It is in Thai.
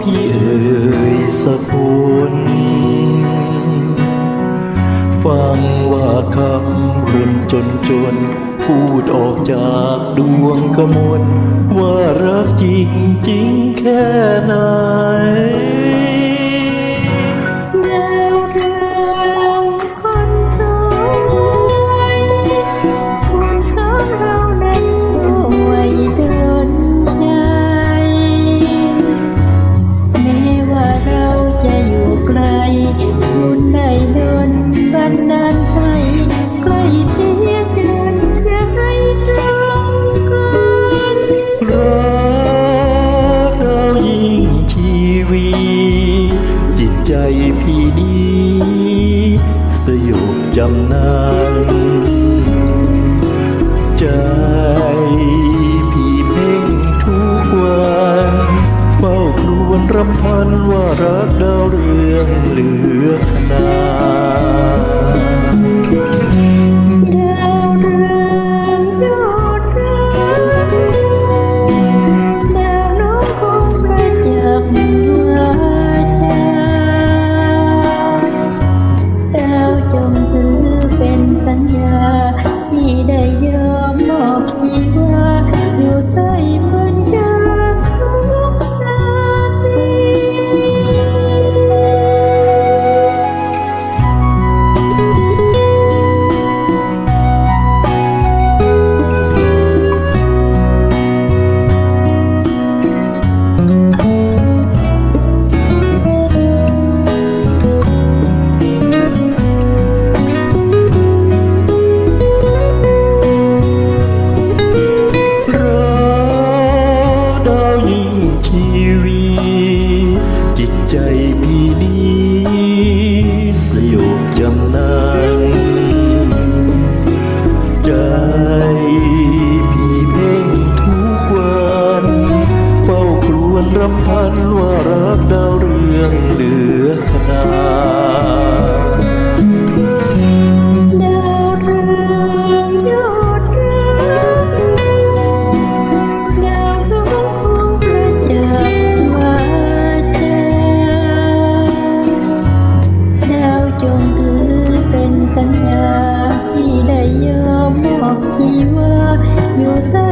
พี่เอ่ยสักคนฟังว่าคำคนจนจน พูดออกจากดวงกมลว่ารักจริงจริงแค่ไหนำนานใจพี่เพ่งทุกวันเฝ้าครวนรำพันว่ารักดาวเรืองเหลือขนาด ใจพี่นี้สยบจำนานใจพี่เพ่งทุกวันเฝ้าครวญรำพันว่ารักดาวเรืองเหลือขนาด ว่าอยู่ต